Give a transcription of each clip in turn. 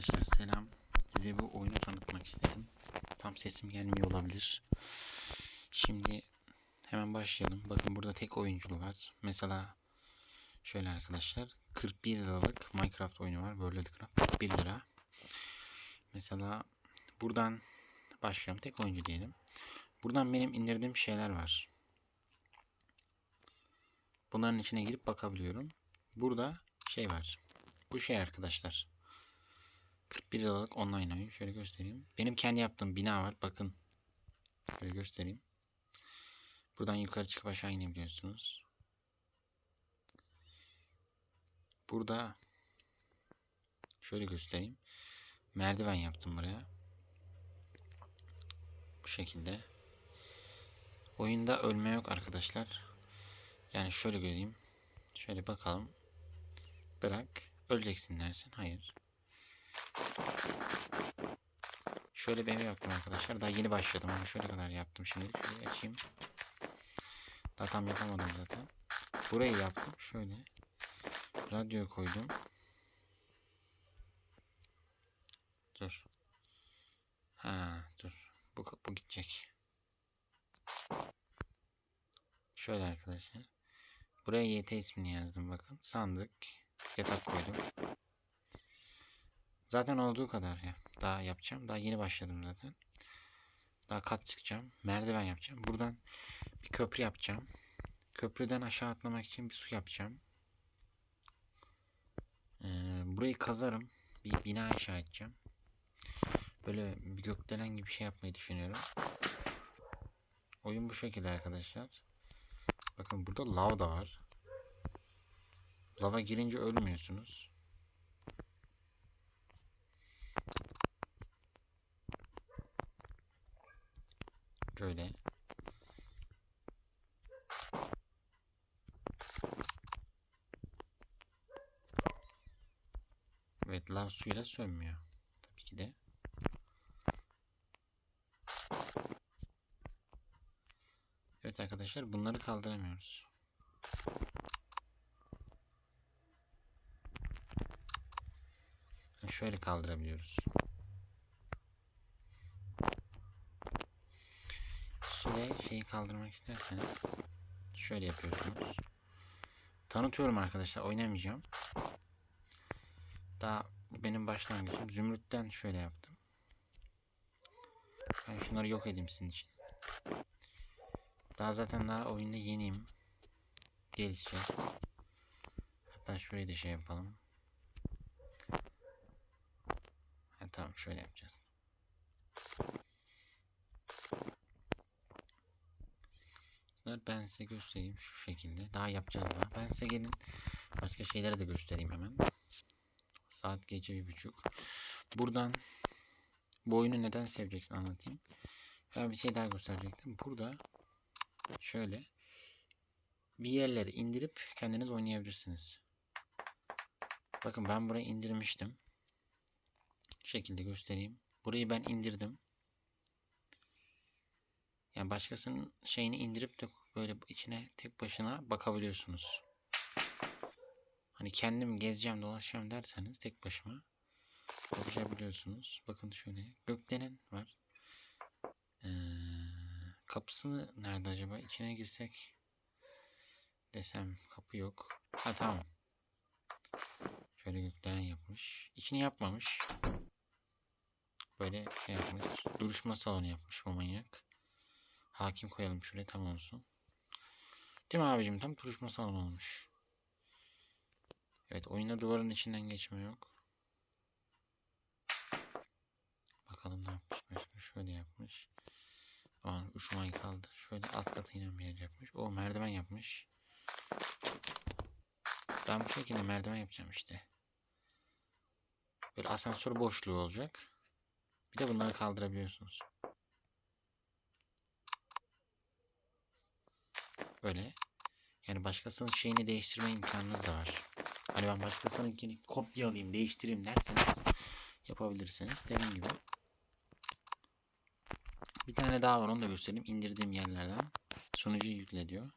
arkadaşlar selam. Size bu oyunu tanıtmak istedim. Tam sesim gelmiyor olabilir. Şimdi hemen başlayalım. Bakın burada tek oyunculu var. Mesela şöyle arkadaşlar 41 liralık Minecraft oyunu var. World of Craft 41 lira. Mesela buradan başlayalım. Tek oyuncu diyelim. Buradan benim indirdiğim şeyler var. Bunların içine girip bakabiliyorum. Burada şey var. Bu şey arkadaşlar. 41 liralık online oyun. Şöyle göstereyim. Benim kendi yaptığım bina var. Bakın. Şöyle göstereyim. Buradan yukarı çıkıp aşağı inebiliyorsunuz. Burada şöyle göstereyim. Merdiven yaptım buraya. Bu şekilde. Oyunda ölme yok arkadaşlar. Yani şöyle göreyim. Şöyle bakalım. Bırak. Öleceksin dersin. Hayır. Şöyle bir ev yaptım arkadaşlar. Daha yeni başladım ama şöyle kadar yaptım şimdi. Şöyle açayım. Daha tam yapamadım zaten. Burayı yaptım. Şöyle. Radyo koydum. Dur. Ha, dur. Bu, bu gidecek. Şöyle arkadaşlar. Buraya YT ismini yazdım bakın. Sandık. Yatak koydum. Zaten olduğu kadar ya. Daha yapacağım. Daha yeni başladım zaten. Daha kat çıkacağım. Merdiven yapacağım. Buradan bir köprü yapacağım. Köprüden aşağı atlamak için bir su yapacağım. Ee, burayı kazarım. Bir bina inşa edeceğim. Böyle bir gökdelen gibi bir şey yapmayı düşünüyorum. Oyun bu şekilde arkadaşlar. Bakın burada lav da var. Lava girince ölmüyorsunuz. Şöyle. Evet lav suyla sönmüyor. Tabii ki de. Evet arkadaşlar bunları kaldıramıyoruz. Şöyle kaldırabiliyoruz. Su ve şeyi kaldırmak isterseniz şöyle yapıyorsunuz. Tanıtıyorum arkadaşlar oynamayacağım. Daha benim başlangıcım. Zümrütten şöyle yaptım. Ben şunları yok edeyim sizin için. Daha zaten daha oyunda yeniyim. Gelişeceğiz. Hatta şurayı da şey yapalım. Ha, tamam şöyle yapacağız. Bunları ben size göstereyim şu şekilde. Daha yapacağız daha. Ben size gelin başka şeyleri de göstereyim hemen. Saat gece bir buçuk. Buradan bu oyunu neden seveceksin anlatayım. Ben bir şey daha gösterecektim. Burada şöyle bir yerleri indirip kendiniz oynayabilirsiniz. Bakın ben burayı indirmiştim. Şu şekilde göstereyim. Burayı ben indirdim. Yani başkasının şeyini indirip de böyle içine tek başına bakabiliyorsunuz. Hani kendim gezeceğim dolaşacağım derseniz tek başıma ulaşabiliyorsunuz. Bakın şöyle gökdelen var. Ee, kapısı nerede acaba? İçine girsek desem kapı yok. Ha tamam. Şöyle gökdelen yapmış. İçini yapmamış. Böyle şey yapmış. Duruşma salonu yapmış bu manyak. Hakim koyalım şuraya tam olsun. Değil mi abicim? Tam duruşma salonu olmuş. Evet oyunda duvarın içinden geçme yok. Bakalım ne yapmış başka. Şöyle yapmış. Aa, uçmayı kaldı. Şöyle alt kata inen bir yer yapmış. O merdiven yapmış. Ben bu şekilde merdiven yapacağım işte. Böyle asansör boşluğu olacak. Bir de bunları kaldırabiliyorsunuz. Böyle. Yani başkasının şeyini değiştirme imkanınız da var. Hani ben başkasınınkini kopyalayayım, değiştireyim derseniz yapabilirsiniz. Dediğim gibi. Bir tane daha var onu da göstereyim. İndirdiğim yerlerden. Sunucuyu yükle diyor.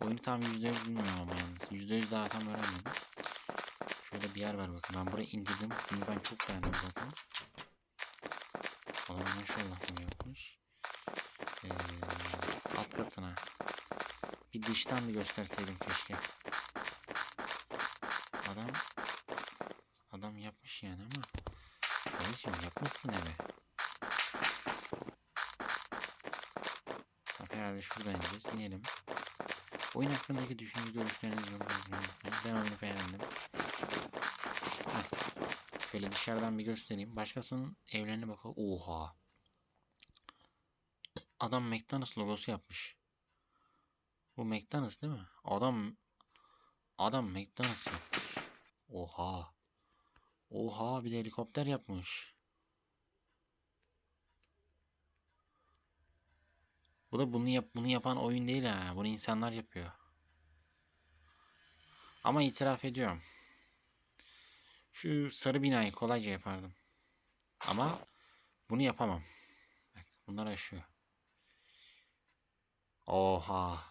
Oyunu tam %100 bilmiyorum ama yalnız. %100 daha tam öğrenmedim. Şöyle bir yer var bakın. Ben burayı indirdim. Bunu ben çok beğendim zaten. Adam maşallah bunu yapmış. Ee, alt katına. Bir dıştan bir gösterseydim keşke. Adam adam yapmış yani ama Kardeşim yapmışsın evi. Tamam herhalde şuradan ineceğiz. İnelim. Oyun hakkındaki düşünce görüşlerinizi. Ben oyunu beğendim. Heh. Şöyle dışarıdan bir göstereyim. Başkasının evlerine bakalım. Oha. Adam McDonald's logosu yapmış. Bu McDonald's değil mi? Adam adam McDonald's yapmış. Oha. Oha bir de helikopter yapmış. Bu da bunu yap bunu yapan oyun değil ha. Bunu insanlar yapıyor. Ama itiraf ediyorum. Şu sarı binayı kolayca yapardım. Ama bunu yapamam. Bak bunlar aşıyor. Oha.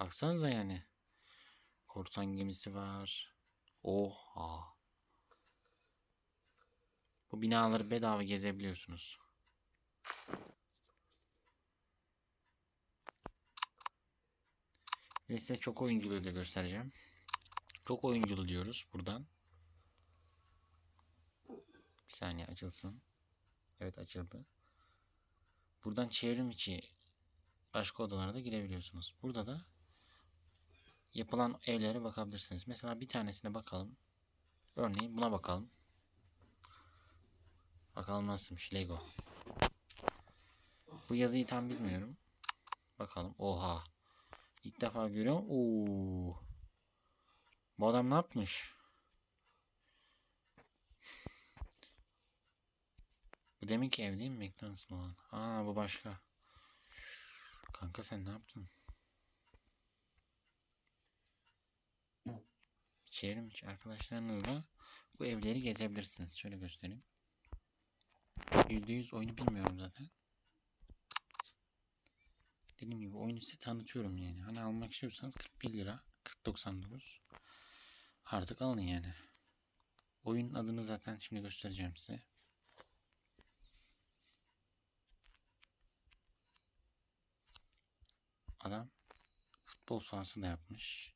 Baksanıza yani. Korsan gemisi var. Oha. Bu binaları bedava gezebiliyorsunuz. Ve size çok oyunculuğu da göstereceğim. Çok oyunculu diyoruz buradan. Bir saniye açılsın. Evet açıldı. Buradan çevrim içi başka odalara da girebiliyorsunuz. Burada da yapılan evlere bakabilirsiniz. Mesela bir tanesine bakalım. Örneğin buna bakalım. Bakalım nasılmış Lego. Bu yazıyı tam bilmiyorum. Bakalım. Oha. İlk defa görüyorum. Oo. Bu adam ne yapmış? Bu deminki ev değil mi McDonald's'ın olan? Aa bu başka. Kanka sen ne yaptın? Çevrim içi arkadaşlarınızla bu evleri gezebilirsiniz. Şöyle göstereyim. %100 oyunu bilmiyorum zaten. Dediğim gibi oyunu size tanıtıyorum yani. Hani almak istiyorsanız 41 lira. 40.99. Artık alın yani. Oyunun adını zaten şimdi göstereceğim size. Adam futbol sahası da yapmış.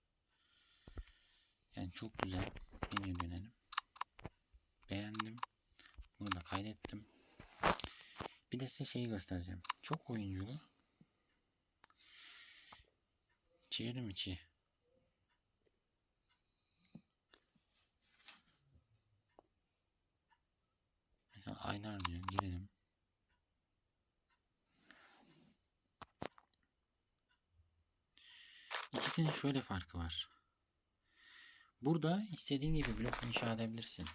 Yani çok güzel. Menüye dönelim. Beğendim. Bunu da kaydettim. Bir de size şeyi göstereceğim. Çok oyunculu. Çevrim içi. Mesela Aynar diyor. Girelim. İkisinin şöyle farkı var. Burada istediğin gibi blok inşa edebilirsin.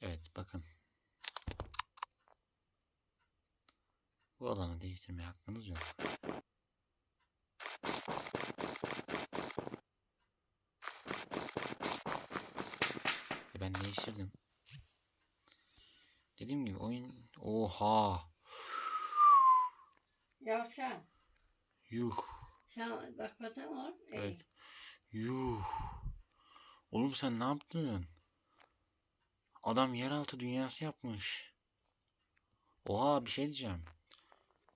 Evet bakın. Bu alanı değiştirmeye hakkınız yok. E ben değiştirdim. Dediğim gibi oyun... Oha! Yavaşkan. Yuh! Sen bak bakalım var. Evet. Yuh! Oğlum sen ne yaptın? Adam yeraltı dünyası yapmış. Oha bir şey diyeceğim.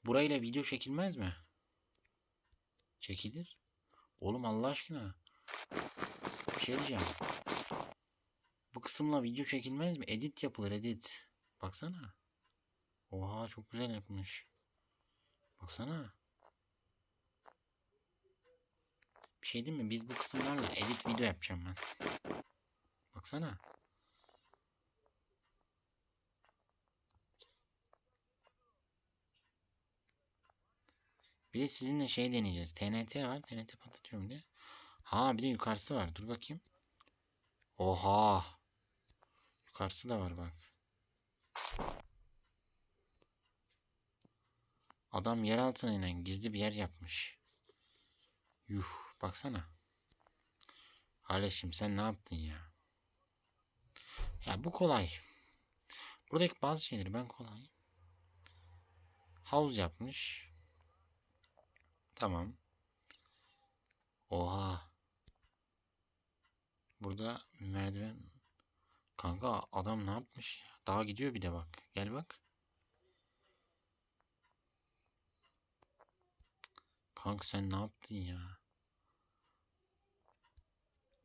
Burayla video çekilmez mi? Çekilir. Oğlum Allah aşkına. Bir şey diyeceğim. Bu kısımla video çekilmez mi? Edit yapılır edit. Baksana. Oha çok güzel yapmış. Baksana. Bir şey değil mi? Biz bu kısımlarla edit video yapacağım ben. Baksana. Bir de sizinle şey deneyeceğiz. TNT var. TNT patlatıyorum diye. Ha bir de yukarısı var. Dur bakayım. Oha. Yukarısı da var bak. Adam yer altına inen gizli bir yer yapmış. Yuh baksana. Kardeşim sen ne yaptın ya? Ya bu kolay. Buradaki bazı şeyleri ben kolay. Havuz yapmış. Tamam. Oha. Burada merdiven. Kanka adam ne yapmış ya? Daha gidiyor bir de bak. Gel bak. Kanka sen ne yaptın ya?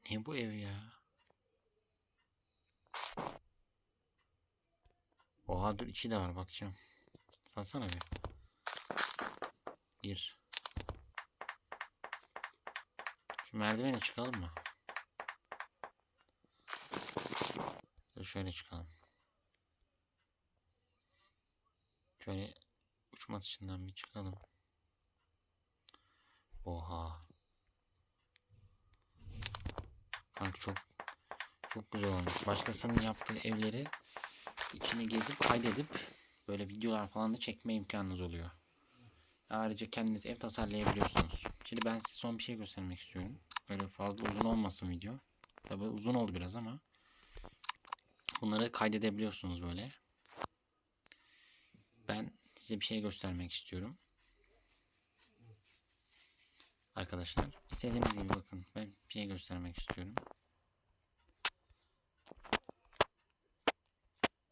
Ne bu ev ya? Oha dur içi de var bakacağım. Alsana bir. Gir. Şu merdivene çıkalım mı? Dur şöyle çıkalım. Şöyle uçma dışından bir çıkalım. Oha. Kanka çok çok güzel olmuş. Başkasının yaptığı evleri içini gezip kaydedip böyle videolar falan da çekme imkanınız oluyor. Ayrıca kendiniz ev tasarlayabiliyorsunuz. Şimdi ben size son bir şey göstermek istiyorum. Böyle fazla uzun olmasın video. Tabi uzun oldu biraz ama bunları kaydedebiliyorsunuz böyle. Ben size bir şey göstermek istiyorum. Arkadaşlar istediğiniz gibi bakın ben bir şey göstermek istiyorum.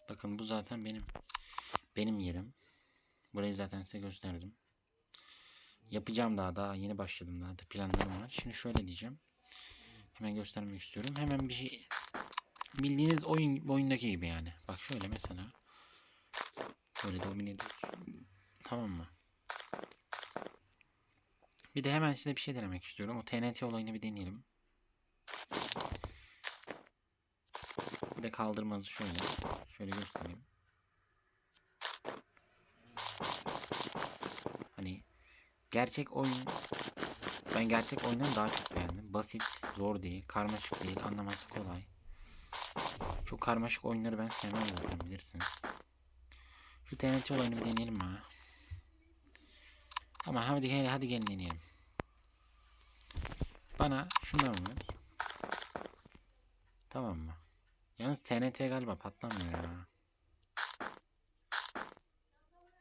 Bakın bu zaten benim benim yerim. Burayı zaten size gösterdim. Yapacağım daha daha yeni başladım daha da planlarım var. Şimdi şöyle diyeceğim. Hemen göstermek istiyorum. Hemen bir şey bildiğiniz oyun oyundaki gibi yani. Bak şöyle mesela. Böyle domine. Tamam mı? Bir de hemen size bir şey denemek istiyorum. O TNT olayını bir deneyelim. De kaldırmanızı şöyle. Şöyle göstereyim. Hani gerçek oyun ben gerçek oyundan daha çok beğendim. Basit, zor değil, karmaşık değil, anlaması kolay. Çok karmaşık oyunları ben sevmem zaten bilirsiniz. Şu TNT olayını bir deneyelim ha. Ama hadi gel hadi gelin deneyelim. Bana şundan ver. Tamam mı? Yalnız TNT galiba patlamıyor ya.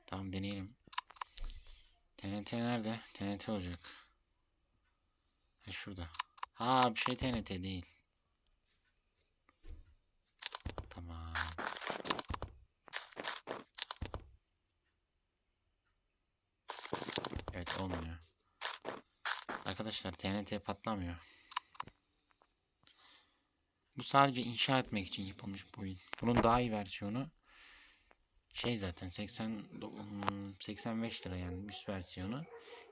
Tamam deneyelim. TNT nerede? TNT olacak. Ha şurada. Ha bir şey TNT değil. Tamam. Evet olmuyor. Arkadaşlar TNT patlamıyor. Bu sadece inşa etmek için yapılmış bir oyun. Bunun daha iyi versiyonu şey zaten 80 hmm, 85 lira yani üst versiyonu.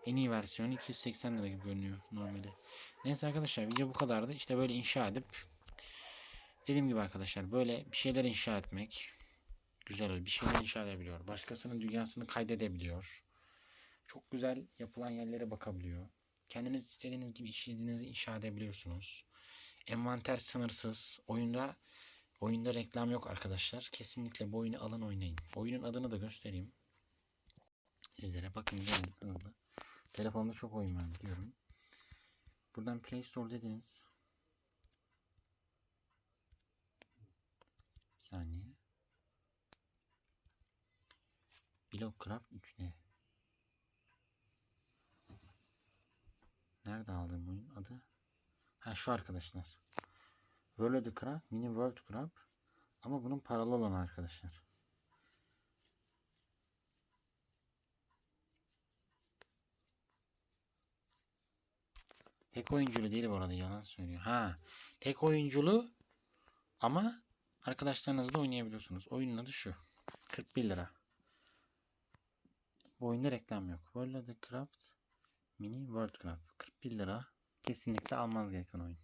En iyi versiyonu 280 lira gibi görünüyor normalde. Neyse arkadaşlar video bu kadardı. İşte böyle inşa edip dediğim gibi arkadaşlar böyle bir şeyler inşa etmek güzel bir şeyler inşa edebiliyor. Başkasının dünyasını kaydedebiliyor. Çok güzel yapılan yerlere bakabiliyor. Kendiniz istediğiniz gibi işlediğinizi inşa edebiliyorsunuz. Envanter sınırsız. Oyunda oyunda reklam yok arkadaşlar. Kesinlikle bu oyunu alın oynayın. Oyunun adını da göstereyim. Sizlere bakın gelin hızlı. Telefonda çok oyun var biliyorum. Buradan Play Store dediniz. Bir saniye. Blockcraft 3D. Nerede aldığım oyun adı? Ha şu arkadaşlar. World Craft, Mini World Craft. Ama bunun paralı olan arkadaşlar. Tek oyunculu değil bu arada yalan söylüyor. Ha, tek oyunculu ama arkadaşlarınızla oynayabiliyorsunuz. Oyunun adı şu. 41 lira. Bu oyunda reklam yok. World of Craft Mini World Craft 41 lira. Kesinlikle almanız gereken oyun.